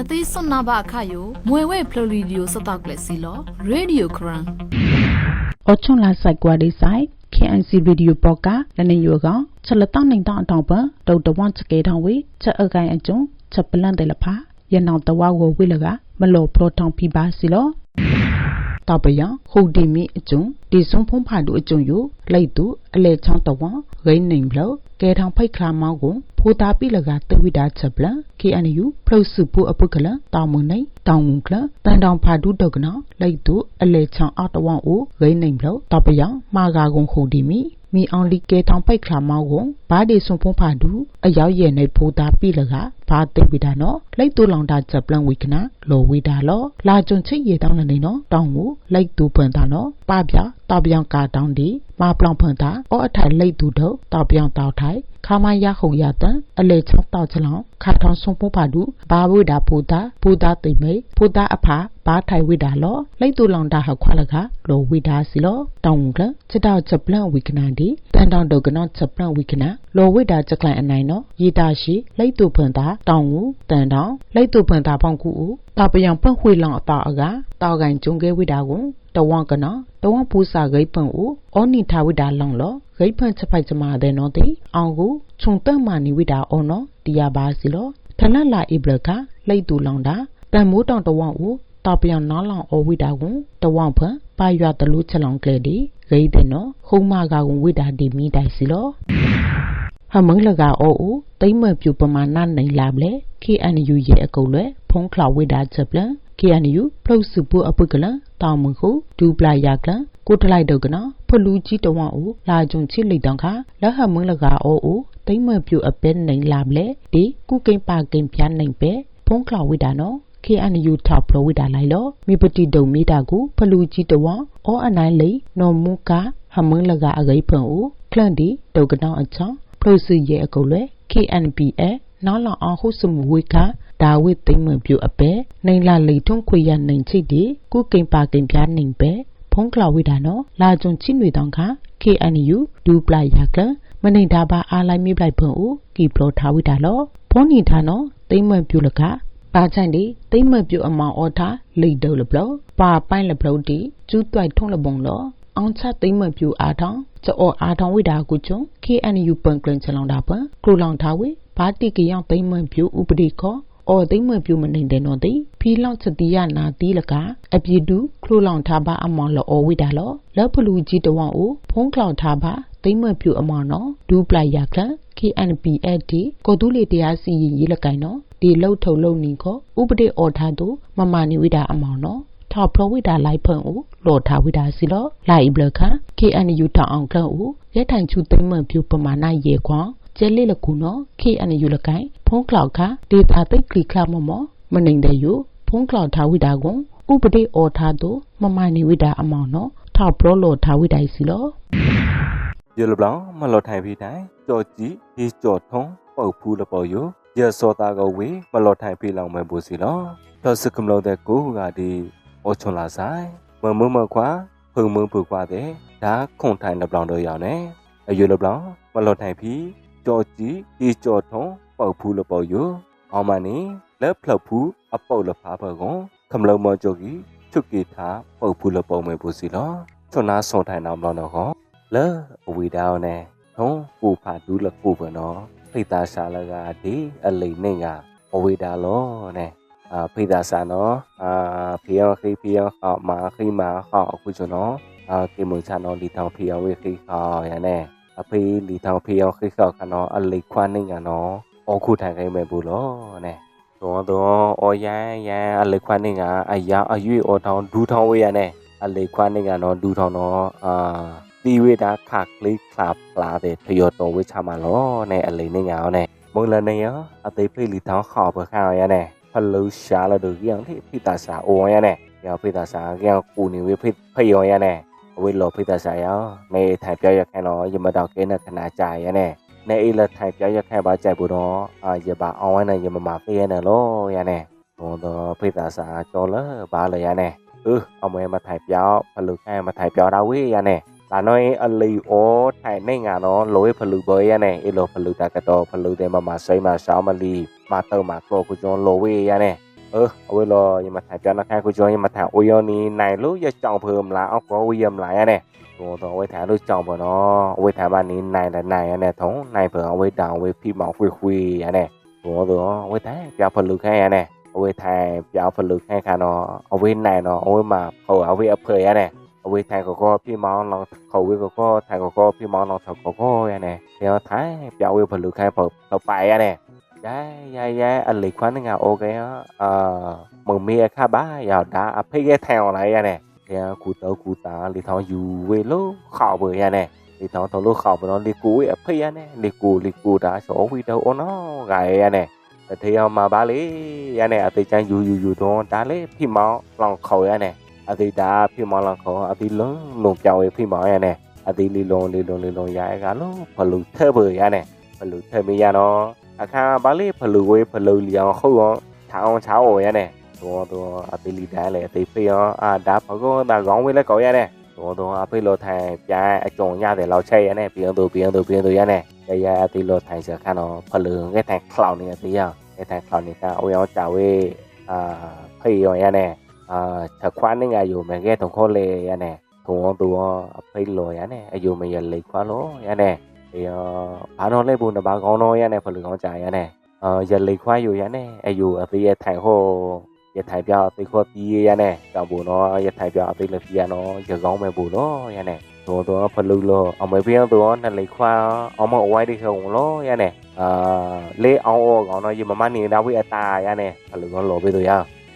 နသိစွန်နာဘအခါယိုမွေဝဲဖလိုရီဒီယိုစတော့ကလစီလောရေဒီယိုခရန်အချုံလာဆိုင်ကွာဒီဆိုင် KNC Radio ပေါ်ကနနေယောကောင်ချက်လတော့နိုင်တော့အတောင်ပဒေါက်တာဝန်ချကေထောင်ဝေချက်အကိုင်အကျုံချက်ပလန့်တယ်လဖာရနောင်တဝဝဝိလကမလောဖလိုထောင်ဖီပါစီလော တောက်ပယခုတ်ဒီမီအကျုံဒီဆုံးဖုံးဖာတူအကျုံယလိုက်တူအလေချောင်းတဝဂိနေဘလကဲထောင်ဖိတ်ခလာမောက်ကိုဖိုတာပိလကတဝိတာချက်ပလ KNU ဖလုစုပူအပုကလတောင်မွန်နေတောင်ငုံကလတန်တောင်ဖာတူတော့ကနော်လိုက်တူအလေချောင်းအတဝအိုဂိနေဘလတောက်ပယမာဂါကုံခုတ်ဒီမီမီအောင်လီကဲထောင်ပိတ်ခလာမောက်ကိုဘာဒီဆုံဖုံးဖာတူအရောက်ရဲ့နေဖိုတာပိလကဘာတိတ်ဝိတာနော်လိုက်တူလောင်တာချက်ပလန်ဝိကနာ လောဝိတာလောလာကြုံချစ်ရတောင်းနေနော်တောင်းကိုလိုက်တူပွန်တာနော်ပပြတောက်ပြောင်ကာတောင်းဒီမာပလောင်ဖွန်တာအောအထိုင်လိုက်တူတော့တောက်ပြောင်တောက်ထိုင်ခါမရခုံရတန်အလေချောင်းတောက်ချလောင်ခါထောင်းဆုံပိုးပါဒူဘာဝိဒါပူတာပူတာတိမိပူတာအဖာဘာထိုင်ဝိဒါလောလိုက်တူလောင်တာဟခွာလကလောဝိဒါစီလောတောင်းကချစ်တော့ချက်ပလန်ဝိကနာဒီ တန်တောင်းတော့ကနောချက်ပလန်ဝိကနာလောဝိဒါချက်ကလန်အနိုင်နော်ရီတာရှိလိုက်တူဖွန်တာတောင်းကိုတန်တောင်းလိုက်တူဖွန်တာဖောင်းကူဦးတာပယံပွန့်ဝှေလောင်အတာအကတောက်ကန်ကျုံကဲဝိဒါကိုတဝကနော်တဝပူစာဂိပန်ဦးအောနီထာဝိဒါလောင်လောဂိပန်ချက်ဖိုက်ချမာတဲ့နော်တိအောင်ကိုခြုံတက်မာနီဝိဒါအောနော်တရားပါစီလောထနလာအိဘလကလိတ်တူလောင်တာတန်မိုးတောင်တဝဦးတာပယံနားလောင်အဝိဒါကိုတဝဖန်ပါရွာတလူချက်လောင်ကလေဒီ ဂိတဲ့နော်ခုံးမကကိုဝိဒါဒီမိတိုင်စီလောဟမငလကအိုဦးတိမ့်မပြူပမာဏနိုင်လာမလဲ KNU ရဲ့အကုတ်လွဲဖုံးခလာဝိဒါချက်ပလန် KNU ဖလုစုပူအပုကလတောင်မခုဒူပလာယာကလကိုတလိုက်တော့ကနော်ဖလူကြီးတဝအောင်ဦးလာကြုံချစ်လိတောင်ခါလဟမင်းလကအောဦးတိမ့်မပြူအပဲနိုင်လာမလဲဒီကုကိန်ပါကိန်ပြနိုင်ပဲဖုံးခလာဝိဒါနော် KNU ထောက်ပရဝိဒါလိုက်လောမိပတိတုံမိတာကူဖလူကြီးတဝအောအနိုင်လိနော်မူကာဟမင်းလကအဂိဖုံဦးခလန်ဒီတုတ်ကနောင်အချောင်းဖလုစုရဲ့အကုတ်လဲ KNPA နောက်လောင်အောင်ဟုစမဝိကဒါဝိသိမ့်မပြူအပဲနိုင်လာလေထုံခွေရနိုင်ချိတ်ဒီကုကိန်ပါကိန်ပြားနိုင်ပဲဖုံးကလာဝိဒါနော်လာကြုံချိနွေတောင်ခ KNU ဒူပလာယာကလမနေတာပါအားလိုက်မိပလိုက်ဖုံဦးကီပလောထားဝိဒါလောဖုံးနီထားနော်သိမ့်မပြူလက ပါချိုင်ဒီသိမ့်မပြူအမောင်အော်ထားလိတ်တုလပလောပါပိုင်လပလောတီကျူးတွိုက်ထုံးလပုံလောအောင်ချသိမ့်မပြူအားထောင်းကြောအားထောင်းဝိဒါကုချုံ KNU ပန်ကလန်ချလောင်တာပန်ကလူလောင်ထားဝိဘာတိကယောင်သိမ့်မပြူဥပဒေခောအော်သိမ့်မပြူမနေတဲ့နော်တိဖီလောက်ချတိယနာတီလကအပြည့်တူခလူလောင်ထားပါအမောင်လောဝိဒါလောလက်ဖလူကြီးတဝန့်ကိုဖုံးကလောင်ထားပါ သိမ့်မပြူအမောင်နော်ဒူပလိုက်ရကလ KNPAD ကိုတူးလေတရားစီရင်ရေးလကိုင်နော်ဒီလှုပ်ထုံလုံနီကိုဥပဒေအော်ထားသူမမနီဝိဒါအမောင်နော်ထောက်ပရဝိဒါလိုက်ဖုံဦးလော်ထားဝိဒါစီလောလိုက်ဘလခ KNU တောင်အောင်ကန့်ဦးရဲထိုင်ချူသိမ့်မပြူပမာဏရေခွန်ကျဲလေးလကူနော် KNU လကိုင်ဖုံးကလောက်ခဒေတာသိကလီခလမမမနိုင်တဲ့ယူဖုံးကလောက်ထားဝိဒါကွန်ဥပဒေအော်ထားသူမမနီဝိဒါအမောင်နော်ထောက်ပရလော်ထားဝိဒါစီလော ရလဘလောင်မလော်ထိုင်ပြီးတိုင်းကြော်ကြီးဟီကြော်ထုံးပုတ်ဖူးလပေါ်ယရစောတာကဝေမလော်ထိုင်ပြီးလောင်မဲ့ပူစီလောတော့စကမလို့တဲ့ကိုကဒီအောချွန်လာဆိုင်မမမခွာဖုံမပူခွာတဲ့ဒါခွန်ထိုင်လဘလောင်တော့ရောက်နေအယလဘလောင်မလော်ထိုင်ပြီးကြော်ကြီးဟီကြော်ထုံးပုတ်ဖူးလပေါ်ယအောင်မနီလက်ဖလဖူးအပုတ်လဖားဖကွန်ခမလုံးမကြော်ကြီးချုပ်ကီထားပုတ်ဖူးလပေါ်မဲ့ပူစီလောချွန်နာဆွန်ထိုင်အောင်ဘလောင်တော့ဟော လဲအဝီတောင်းနဲ့ထုံးပူဖာဒူးလကူပနော်ဖိတာရှာလကဒီအလိနေကအဝီတာလောနဲ့အာဖိတာဆာနော်အာဖေယခိဖေယခမာခိမာခအခုချနော်အာကေမွန်ချနော်လီထောင်ဖေယဝေခိခရနဲ့အဖေလီထောင်ဖေယခိခခနော်အလိခွာနေကနော်အခုထိုင်ခိုင်းမဲ့ဘူးလောနဲ့တော့တော့အော်ရန်ရန်အလိခွာနေကအရာအရွေအော်ထောင်ဒူးထောင်ဝေးရနဲ့အလိခွာနေကနော်ဒူးထောင်နော်အာ တီဝေတာခါကလေးခလာပလာတဲ့ထယောတော်ဝေချမှာလောနဲ့အလိန်နေညာအောင်နဲ့မုန်လနေရအသေးဖိလီတောင်းခေါ်ပခါရနဲ့ဖလုရှာလာတို့ကြီးအောင်ထိဖိတာစာအိုရနဲ့ရောဖိတာစာကြောင့်ကိုနေဝေဖိဖယောရနဲ့အဝေလောဖိတာစာရောနေထိုင်ပြောရခဲတော့ရမတော်ကဲနဲ့ခနာကြရနဲ့နေအိလက်ထိုင်ပြောရခဲပါကြိုက်ဘူးတော့အာရပါအောင်ဝဲနဲ့ရမမဖေးရနဲ့လောရနဲ့ဘုံတော်ဖိတာစာကြော်လာပါလေရနဲ့အအမွဲမထိုင်ပြောဖလုခဲမထိုင်ပြောတာဝေးရနဲ့ ลุแค่มาถ่ายเปียวดาวิยาเนี่ย là nói ở lì ô thải nên ngà nó lối phần lù bơi này ít lô phần lù ta cái to phần lù để mà mà xây mà sao mà lì mà tơ mà cô của cho lối ya này เออเอาไว้รอยังมาถ่ายเปียนะแค่กูจอยยังมาถ่ายโอ้ยนี่ไหนรู้อย่าจ่องเพิ่มละเอาก็วิยมหลายอ่ะเนี่ยตัวตัวไว้ถ่ายรู้จ่องเพิ่นเนาะเอาไว้ถ่ายบ้านนี้ไหนแต่ไหนอ่ะเนี่ยทงไหนเพิ่นเอาไว้ดาวไว้พี่หมอคุยคุยอ่ะเนี่ยตัวตัวเอาไว้ถ่ายเปียผลึกให้อ่ะเนี่ยเอาไว้ถ่ายเปียผลึกให้ค่ะเนาะเอาไว้ไหนเนาะเอาไว้มาเขาเอาไว้อเผยอ่ะเนี่ย วทไทยก็ก็พี่มองลองเขาเวก็ก็ไทยก็ก็พี่มองลองเขาก็ก็ยังไงเดี๋ยวท้ายเดี๋ยวเวผลึกใครเปิดไปยังไงยัยได้ยายยายอันเล็กคนนึงาโอเคเอ่อมึงมีอะค่ะบ้าอย่าด่าพี่แกแถวอะไรอะเนี่เดี๋ยวกูเตอกูตาลิทองอยู่เวโลข่าวเบอร์อะเนี่ยลิทองทอลูกข่าวเบอร์น้องลิกูอภิอะเนี่ยลิกูลิกูด่าโฉวิดีโอเนาะไงยังไงแต่เที่ยวมาบ้าเลยอะเนี่ยอภิจัอยู่อยู่อยู่ตรงด้านเลยพี่มองลองเขาอะเนี่ย အခါဘာလေးဖလူဝေးဖလူလျောင်ဟုတ်ရောထောင်းချောင်းရတဲ့တော့တော့အသေးလီတန်းလေအသေးဖေးရောအာဒါဘကောဒါကောင်းဝေးလဲကောရတဲ့တော့တော့အဖေးလို့ထိုင်ပြိုင်အကြုံရတယ်လောက်ချက်ရတဲ့ပြန်သူပြန်သူပြန်သူရတဲ့ရရအသေးလို့ထိုင်စခါတော့ဖလူငဲထိုင်ခလောက်နေသေးရငဲထိုင်ခလောက်နေကအဝေးအောင်ကြဝေးအာဖေးရောရတဲ့ အာချက်ခွားနေငါယူမယ်ကဲတုံခေါ်လေရတဲ့ထုံသူအဖေးလို့ရတဲ့အယူမရလေခွာလို့ရတဲ့ thì bà nó lấy buồn là bà con nói này phần lượng con chạy này ờ giờ lấy khoai rồi này ai dù ở thì thải hồ giờ thải biểu thì khoa pi này cả buồn nó giờ thải biểu thì là pi nó giờ gong mẹ buồn nó này tôi tôi phần lượng lo ông mấy biết tôi nó lấy khoa ông mà quay đi không lo này ờ lấy ông còn nói gì mà mang đi đâu với ta này phần lượng con lộ với tôi à thì ở phi tà mò này anh lấy khoa thì ở phi thì ô vì thông thơ bữa này ဖလူလျောင်းဟူအောင်ဖလောင်းချောင်းချောင်းအကူနေဒီရနေတော့တော့ရရနော်ဖလူအောင်မုံလနေအောင်လောအာအလိခွာနေကြရနေဖလူစားရောက်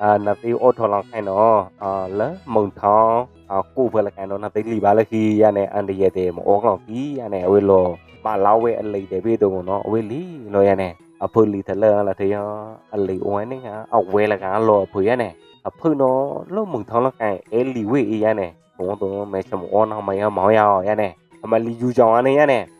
này à là cái ma nó ai dùng biết chỉ dùng được ya này thì nó lấy ở quê là cả ya này အဝဲလကလီဖုံးကြောင်အထိတ်ကမလေးကြည်ယုံလယုံရနဲ့အဝဲထူအောင်ကြောင်လေအကျူတာအကျူကဲဝိုင်းကြည်ယုံလောက်ချက်ရနဲ့အသေးရောဝါလေးအပူလကအဝဲလီထူကြောင်အာထိတ်ကမလေးထုံယုံလယုံ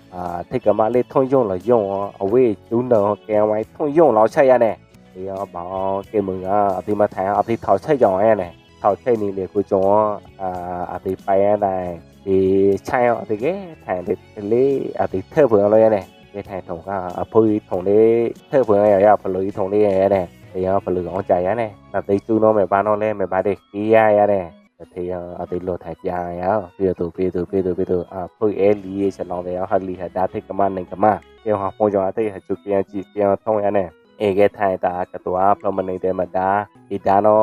à thế cả mà lên thông dụng là dùng ở về chủ nợ cái máy thông dụng nó chơi này thì bảo cái mừng à thì mà thằng à thì thảo chơi giỏi này thảo chơi này để của chúng à thì phải này thì chơi thì cái thằng thì lấy à thì thơ vừa rồi này cái thằng thằng à phơi thằng đấy thơ vừa này à phải lấy thằng đấy này thì phải lấy con chạy này là tí chú nó mày ba nó lên mày ba để kia này teyo ati lo thai ya ya pio tu pio tu pio tu pio tu a pui e li e sa long de ya ha li ha da thai kama nei kama pio ha phong jong ati ha chu pian chi pian thong ya ne e ge thai ta ka tu a plo ma nei de ma da i da no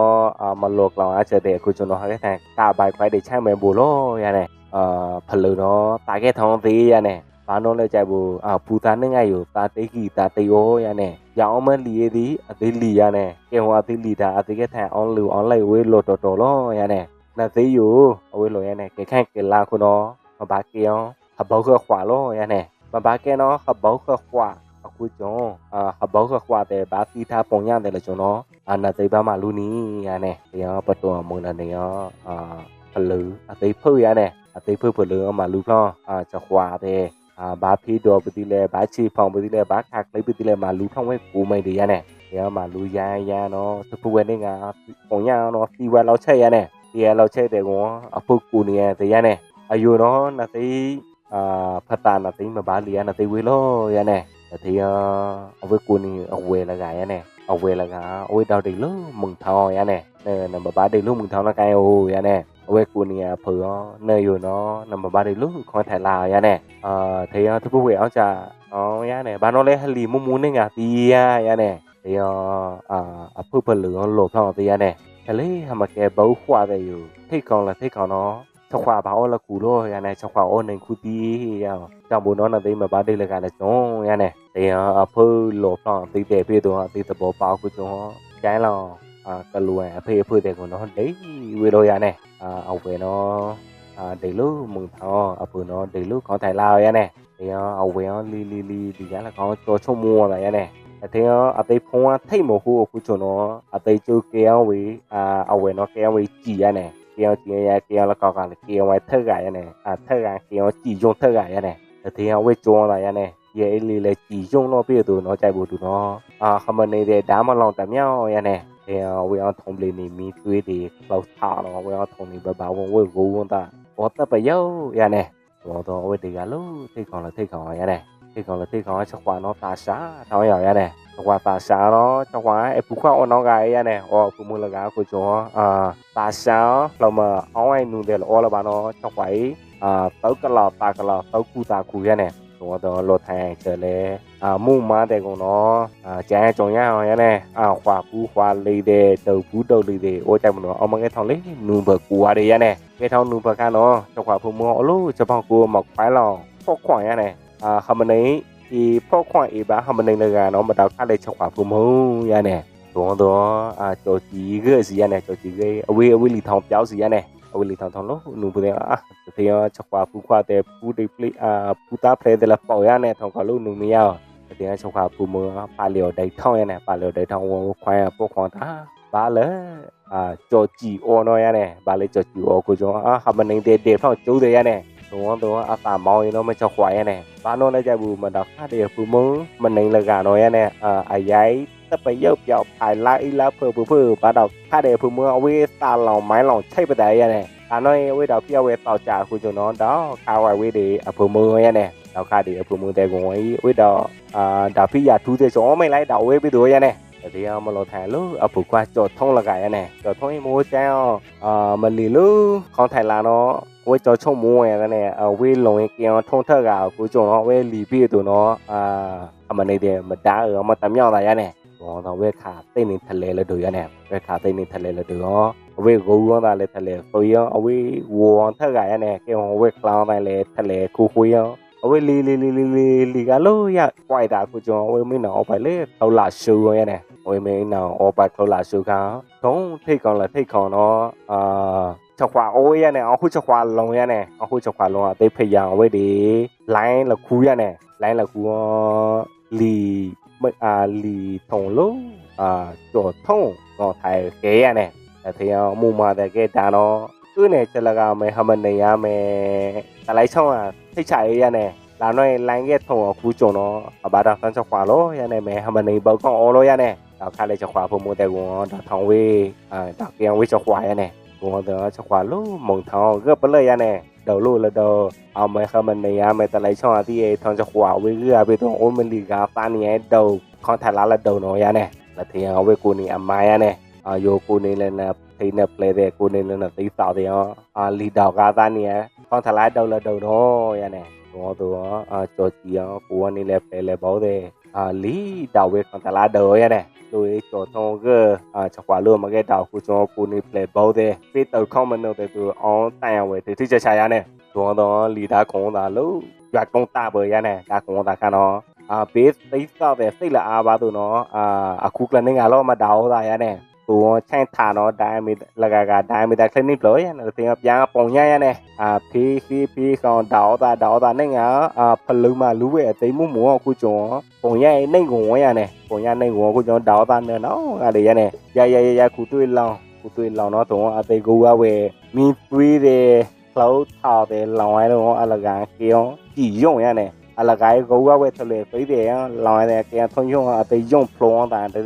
a ma lo klaw a che de ku chu no ha ge thai ta bai kwai de chai mai bu lo ya ne a phalo no ta ge thong ti ya ne ဘာတော့လဲကြိုက်ဘူးအဘူတာနဲ့ငါယူတာတိတ်ကြီးတာတေယောရနဲ့ရောင်းမလီရသည်အသေးလီရနဲ့ကေဟောအသေးလီတာအသေးကထန်အောင်လူအောင်လိုက်ဝေးလို့တော်တော်လောရနဲ့ နသေးယူအဝေးလို့ရနဲ့ကေခန့်ကေလာခုနော်မဘာကေယောဟဘောခခွာလောရနဲ့မဘာကေနော်ဟဘောခခွာအခုကျော်အာဟဘောခခွာတဲ့ဘာတီထားပုံရတယ်လေကျွန်တော်အာနသေးပါမလူနီရနဲ့တရားပတော်မုန်နေရောအာဖလူအသေးဖုတ်ရနဲ့အသေးဖုတ်ဖလူမလူဖောင်းအာချခွာတဲ့အာဘာဖီတော်ပတိလဲဘာချီဖောင်ပတိလဲဘာခါကလေးပတိလဲမာလူဖောင်ဝဲကိုမိတ်တရနဲ့ရမှာလူရန်ရန်တော့သပူဝဲနေကပုံရတော့စီဝဲလောက်ချက်ရနဲ့ ဒီရလောက်ချက်တဲ့ကောအပုတ်ကူနေရတဲ့ရနဲ့အယူတော့နသိအာဖတာနသိမဘာလီရနသိဝေလို့ရနဲ့ဒီရအဝဲကူနေအဝဲလကရနဲ့အဝဲလကအဝဲတော့တိလို့မုံထောင်းရနဲ့နဲနမဘာတိလို့မုံထောင်းလကိုင်းဟိုရနဲ့အဝဲကူနီယာဖေောနေယနော်နမဘာတွေလူခွန်ထိုင်လာရနဲ့အာတေယတပုဝဲအောင်ကြအောင်ရနဲ့ဘာနော်လဲဟ လီမူမူနေငါတီးရရနဲ့တေယအာအဖုဖလူလောဖောင်းတေးရနဲ့ကလေးဟမကဲဘောခွာတဲ့ယူထိတ်ကောင်းလားထိတ်ကောင်းတော့ချက်ခွာဘာအော်လကူလို့ရနေချက်ခွာအော်နေခုတီရကြောင့်ဘုံတော့နေမဘာတိလကလည်းကျွန်းရနေတရားအဖိုးလောဖောင်းတိတဲ့ပြေတော့တိတဘောပေါခုကျွန်းကျိုင်းလောင်အာကလူဝဲအဖေအဖေတဲ့ကောနော်ဒိဝေလို့ရနေ အာအဝဲနော်အာဒေလူမုံသောအဖူနော်ဒေလူခေါင်းထိုင်လာရနေတရားအဝဲလီလီလီဒီရလာကောင်းကြောချုံမောလာရနေအတေရောအသေးဖုံးထိတ်မဟုတ်အခုကျွန်တော်အသေးကျိုးကေအောင်ဝေအာအဝဲနော်ကေအောင်ဝေကြည်ရနေကေအောင်ကြည်ရကေအောင်လကောက်ကလေကေအောင်ဝဲထက်ကရနေအာထက်ကကေအောင်ကြည်ယုံထက်ကရနေအတေရောဝေကျော်လာရနေရဲအလီလေကြည်ယုံတော့ပြည့်သူနော်ကြိုက်ဖို့သူနော်အာခမနေတဲ့ဓာမလောင်တမြောင်းရနေကေအောင်ဝေအောင်ထုံးပလီနေမီသွေးတွေလောက်ထားတော့ဝေအောင်ထုံးနေဘဘာဝန်ဝေကိုဝန်တာဘောတပယောရနေဘောတော့ဝေဒီကလို့ထိတ်ကောင်လည်းထိတ်ကောင်ရ နေ thì còn là thì còn cho quả nó ta xá tháo nhỏ ra này cho quả ta xá nó cho quả em phụ khoa nó gái ra này ô phụ mua là gái của chỗ à ta xá là mà ông ai nụ để là ô là bà nó cho quả ấy à tấu cái lò ta cái lò tấu cu ta cu ra này chúng tôi lột hàng trở lại à mua má để của nó à chả trong nhà rồi này à khoa phụ khoa lì đề đầu phụ đầu lì đề ô chạy một nó ông cái thằng lấy nụ bờ cua đây ra này cái thằng nụ bờ ca nó cho quả phụ mua ô lú cho bao cua mọc phải lò phóc khoảng ra này အာခမနေဒီဖောက်ခွန်အေဘာခမနေလကတော့မတော့ခလေးချက်ခွာဖုံမရနဲ့တော့တော့အာကြော်ကြီးကစီရနဲ့ကြော်ကြီးကအဝေးအဝေးလီထောင်ပြောက်စီရနဲ့အဝေးလီထောင်ထောင်လို့နူပတဲ့အာတေရချက်ခွာဖူခွာတဲ့ပူဒီပလီအာပူတာဖလေတဲ့လပေါ်ရနဲ့ထောင်ကလို့နူမရတေရချက်ခွာဖူမပါလျော်ဒိုက်ထောင်းရနဲ့ပါလျော်ဒိုက်ထောင်းဝခွိုင်းပုတ်ခွန်တာဘာလဲအာကြော်ကြီးအော်နော်ရနဲ့ဘာလဲကြော်ကြီးအော်ကိုကြောအာခမနေတဲ့တဲ့ဖောက်ကျိုးတဲ့ရနဲ့တော့တော့အတာမောင်းရင်တော့မချက်ခွာရနဲ့ဘာလို့လဲကြဘူးမတော့ခါတယ်ဖူမမနေလကတော့ရ နဲ့အာအရိုက်တပရုပ်ပြောက်ဖိုင်လိုက်လာဖူဖူဖူဘာတော့ခါတယ်ဖူမအဝေးစာလောင်မိုင်းလောင်ချိတ်ပတဲ့ရနဲ့အနော်ဝေးတော့ပြောက်ဝဲပေါက်ကြခုကျွန်တော်တော့ခါဝဲဝေးတွေအဖူမရနဲ့တော့ခါတယ်အဖူမတဲ့ကွန်ဝေးဝေးတော့အာဒါဖိယာထူးတဲ့ကျော်မိတ်လိုက်တော့ဝေးပြီးတော့ရနဲ့ဒီအမလို့ထိုင်လို့အပူကွာကြော်ထုံးလကရနဲ့ကြော်ထုံးရင်မိုးချမ်းအာမလီလို့ခေါင်းထိုင်လာတော့ ဝဲကြော်ချုံမိုးရတဲ့အဝေးလုံရင်ကြောင်ထုံးထက်ကကိုကြုံတော့ဝဲလီပြီးတော့နော်အာအမနေတဲ့မတားရောမတမြောက်လာရနဲ့ဘောတော့ဝဲခါတိတ်နေထလဲလို့တို့ရနဲ့ဝဲခါတိတ်နေထလဲလို့တို့ရောအဝေးကိုရောတာလဲထလဲဆိုရောအဝေးဝေါ်ထက်ကရနဲ့ကေဝဲကလောင်းတိုင်းလဲထလဲခူခွေးရောအဝေးလီလီလီလီလီလီကလို့ရပွိုက်တာကိုကျွန်တော်အဝေးမင်းတော့ပဲလေထောက်လာရှူရနဲ့ဝေးမင်းတော့အော်ပါထောက်လာရှူကတုံးထိတ်ကောင်လာထိတ်ကောင်တော့အာ ချက်ခွာအိုးရနဲ့အခုချက်ခွာလုံရနဲ့အခုချက်ခွာလုံအသိဖိတ်ရအောင်ဝေးဒီလိုင်းလခူးရနဲ့လိုင်းလခူးလီမအာလီထုံလို့အာကြော်ထုံတော့ထိုင်ခဲရနဲ့အဖေအောင်မူမာတဲ့ကဲဒါတော့သူ့နဲ့ချက်လကမဲဟမနေရမယ်တလိုက်ချောင်းอ่ะထိတ်ချရရနဲ့လာတော့လိုင်းကဲထုံအခုကြုံတော့အဘာသာဆန်းချက်ခွာလို့ရနဲ့မဲဟမနေဘောက်ကောင်အော်လို့ရနဲ့တော့ခါလေချက်ခွာဖို့မို့တဲ့ကွန်တော့ထောင်ဝေးအာတော့ပြန်ဝေးချက်ခွာရနဲ့ ငေါ်တော့ချခွာလို့မုံထောင်းကပလဲရနေတော့လို့လည်းတော့အောင်မဲခမနေရမယ်တလိုက်ချောင်းအတီးရဲ့ထောင်းချခွာဝေကြီးအပေတော့အမလီကပါနေတော့ခွန်ထလာလက်တော့နော်ရနေလက်ထင်အဝေကိုနေအမာရနေအယိုကိုနေလည်းနဲ့ဖိနေပလဲတဲ့ကိုနေလည်းနဲ့သိစားတယ်ရောအလီတော့ကားသားနေခွန်ထလာတော့လက်တော့နော်ရနေငေါ်တော့အကြော်ကြီးရောကိုကနေလည်းပဲလဲပေါ့တယ် လီတော်ဝေးခေါန်ထလာဒေါ်ရနဲ့လူရေးကြော်ထုံးကအာချက်ခွာလို့မကဲတော့ကိုကျော်ကိုနေပလေပေါ့တဲ့ဖေးတော့ခေါမနိုတဲ့သူအောင်တိုင်ရဝဲတိတိကျကျရနဲ့တော့တော့လီတာကုန်းတာလို့ရွာကုန်းတာပဲရနဲ့ဒါကုန်းတာကတော့အာဘေးသိသောတဲ့စိတ်လာအားပါသူနော်အာအခုကလနေငါတော့မတောင်းတာရနဲ့ သူချိုင်းထာနော်ဒိုင်မီလကကဒိုင်မီတာကလနစ်လို့ရနော်တင်ပြန်ပုံရရနဲ့အာဖီဖီဖီကောင်တောင်းတာတောင်းတာနဲ့ငါအာဖလူမလူရဲ့အသိမှုမောအခုကျော်ပုံရနေကုန်ဝရနဲ့ပုံရနေကုန်အခုကျော်တောင်းတာနဲ့နော်ငါလေရနဲ့ရရရရခုတွေ့လောင်းခုတွေ့လောင်းတော့တော့အသေးကိုဝဲမီပွေးတယ်လောက်ထားတယ်လောင်းရတော့အလကန်ကြောကြည်ယုံရနဲ့အလကိုင်ကိုဝဲထလေပြိတယ်လောင်းရတယ်ကဲထုံယုံအသေးယုံဖလောတာတဲ့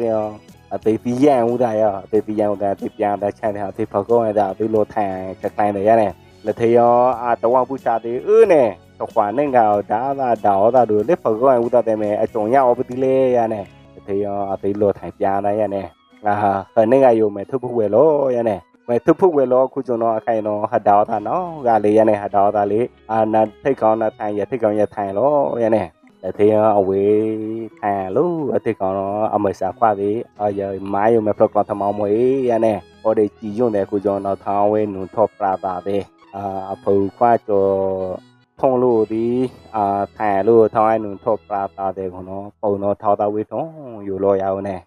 အသေးပြရန်ဦးတာရအသေးပြရန်ဦးတာတိပြန်တဲ့ချန်တဲ့အသေးဖကောင်းရတာအသေးလိုထိုင်ကတိုင်းတယ်ရတယ်လက်ထရောအာတဝပူချသေးဦးနဲ့ခွာနေကဒါသာဒါဟောတာတို့လက်ဖကောင်းဦးတာတဲ့မဲအကြုံရအောင်ပတိလေရနဲ့လက်ထရောအသေးလိုထိုင်ပြန်တယ်ရနဲ့ငါဟနေကယုံမဲ့ထုပ်ဖို့ဝဲလို့ရနဲ့မဲထုပ်ဖို့ဝဲလို့ခုကျွန်တော်အခိုင်တော့ဟဒါတာနော်ကလေးရနဲ့ဟဒါတာလေးအာနာထိတ်ကောင်းတာထိုင်ရထိတ်ကောင်းရထိုင်လို့ရနဲ့ လက်သေးအဝေးထိုင်လို့အတိတ်ကောင်တော့အမစာခွာသေးအရမိုင်းယုံမဲ့ဖလော့ကသမောင်းမွေးရနဲ့ဟောဒီကြည်ယွန့်တဲ့ကိုကျော်တော့ထောင်းဝဲနုံထော့ပလာတာတဲ့အာအဖူခွာကျော်ထုံလို့ဒီအာထိုင်လို့ထောင်းအိုင်နုထောပရာတာတဲ့ကောနော်ပုံတော့ထောက်တာဝေထုံးယူလို့ရအောင်နဲ့